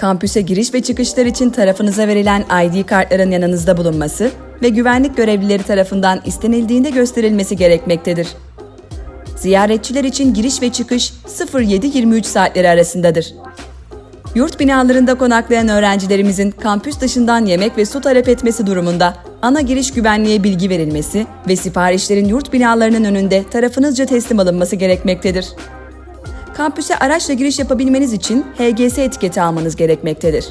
Kampüse giriş ve çıkışlar için tarafınıza verilen ID kartların yanınızda bulunması ve güvenlik görevlileri tarafından istenildiğinde gösterilmesi gerekmektedir. Ziyaretçiler için giriş ve çıkış 07-23 saatleri arasındadır. Yurt binalarında konaklayan öğrencilerimizin kampüs dışından yemek ve su talep etmesi durumunda ana giriş güvenliğe bilgi verilmesi ve siparişlerin yurt binalarının önünde tarafınızca teslim alınması gerekmektedir. Kampüse araçla giriş yapabilmeniz için HGS etiketi almanız gerekmektedir.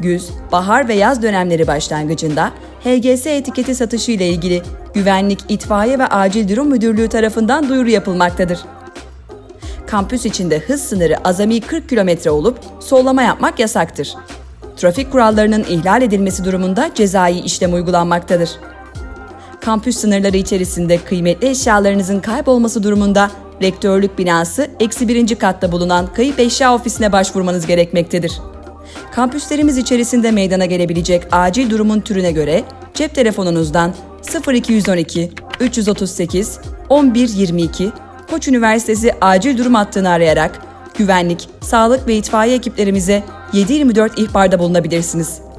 Güz, bahar ve yaz dönemleri başlangıcında HGS etiketi satışı ile ilgili Güvenlik, İtfaiye ve Acil Durum Müdürlüğü tarafından duyuru yapılmaktadır. Kampüs içinde hız sınırı azami 40 km olup sollama yapmak yasaktır. Trafik kurallarının ihlal edilmesi durumunda cezai işlem uygulanmaktadır. Kampüs sınırları içerisinde kıymetli eşyalarınızın kaybolması durumunda rektörlük binası eksi birinci katta bulunan kayıp eşya ofisine başvurmanız gerekmektedir. Kampüslerimiz içerisinde meydana gelebilecek acil durumun türüne göre cep telefonunuzdan 0212 338 1122 Koç Üniversitesi acil durum hattını arayarak güvenlik, sağlık ve itfaiye ekiplerimize 7/24 ihbarda bulunabilirsiniz.